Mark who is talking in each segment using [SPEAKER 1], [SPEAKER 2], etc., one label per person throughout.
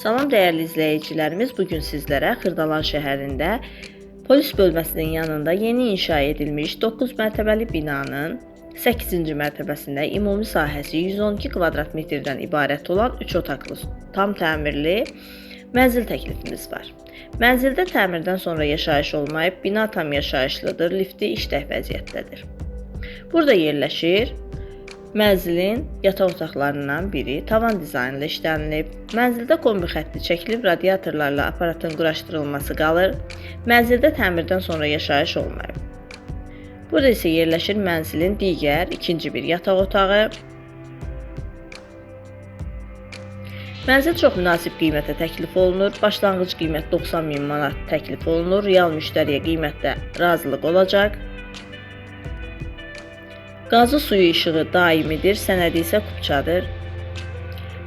[SPEAKER 1] Salam dəyərli izləyicilərimiz, bu gün sizlərə Xırdalan şəhərində polis bölməsinin yanında yeni inşa edilmiş 9 mərtəbəli binanın 8-ci mərtəbəsində ümumi sahəsi 112 kvadrat metrdən ibarət olan 3 otaqlı, tam təmirli mənzil təklifimiz var. Mənzildə təmirdən sonra yaşayış olmayıb, bina tam yaşayışlıdır, lifti işlək vəziyyətdədir. Burada yerləşir Mənzilin yataq otaqlarından biri tavan dizaynlı işlənilib. Mənzildə kombi xətti çəkilib, radiatorlarla aparatın quraşdırılması qalır. Mənzildə təmirdən sonra yaşayış olmayıb. Burada isə yerləşir mənzilin digər ikinci bir yataq otağı. Mənzil çox münasib qiymətə təklif olunur. Başlanğıc qiymət 90 min manat təklif olunur. Real müştəriyə qiymətdə razılıq olacaq. Qazı suyu işığı daimidir, sənədi isə kupçadır.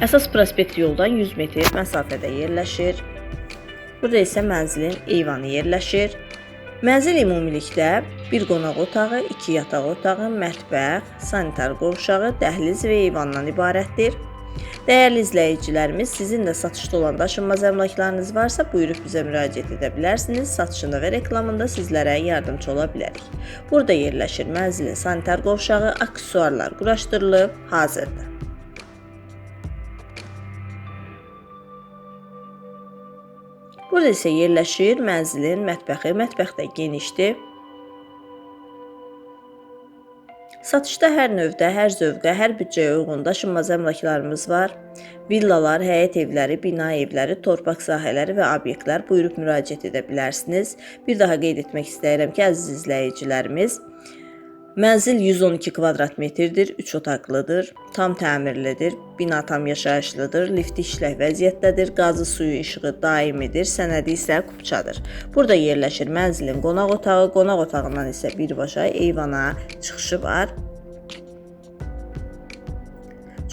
[SPEAKER 1] Əsas prospekt yoldan 100 metr məsafədə yerləşir. Burada isə mənzilin eyvanı yerləşir. Mənzil ümumilikdə bir qonaq otağı, 2 yataq otağı, mətbəx, sanitar qovşağı, dəhliz və eyvandan ibarətdir. Dəyərli izləyicilərimiz, sizin də satışda olan daşınmaz əmlaklarınız varsa, buyurub bizə müraciət edə bilərsiniz. Satışında və reklamında sizlərə yardımçı ola bilərik. Burada yerləşir mənzilin sanitar qovşağı, aksesuarlar quraşdırılıb, hazırdır. Burada isə yerləşir mənzilin mətbəxi. Mətbəx də genişdir. Satışda hər növdə, hər zövqə, hər büdcəyə uyğun daşınmaz əmlaklarımız var. Villalar, həyət evləri, bina evləri, torpaq sahələri və obyektlər buyurub müraciət edə bilərsiniz. Bir daha qeyd etmək istəyirəm ki, əziz izləyicilərimiz, Mənzil 112 kvadrat metrdir, 3 otaqlıdır, tam təmirlidir, bina tam yaşayışlıdır, lifti işlək vəziyyətdədir, qazı suyu işığı daimidir, sənədi isə kupçadır. Burada yerləşir mənzilin qonaq otağı, qonaq otağından isə birbaşa eyvana çıxışı var.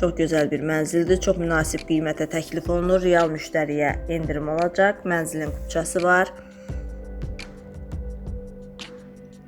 [SPEAKER 1] Çox gözəl bir mənzildir, çox münasib qiymətə təklif olunur, real müştəriyə endirim olacaq, mənzilin kupçası var.